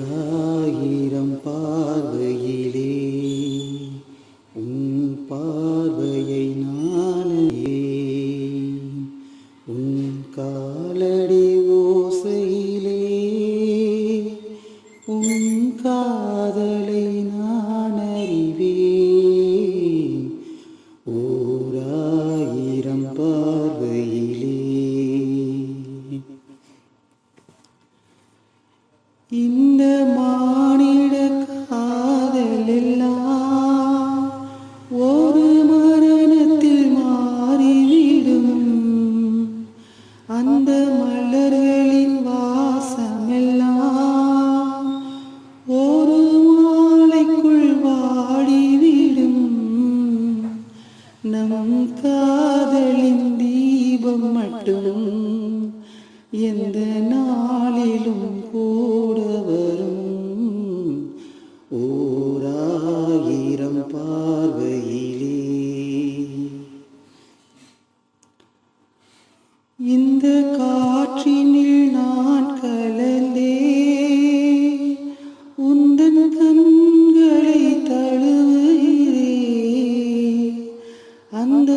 ஓராயிரம் பார்வையிலே உன் பார்வையை நானே உன் காலடி இந்த மானிட காதலெல்லாம் ஒரு மரணத்தில் மாறிவிடும். அந்த மலர்களின் வாசமெல்லாம் ஒரு மாலைக்குள் வாடிவிடும். நம் காதலின் தீபம் மட்டும் எந்த ஓராயிரம் பார்வையிலே. இந்த காற்றினில் நான் கலந்தே உந்தன் கண்களை தழுவுகிறே. அந்த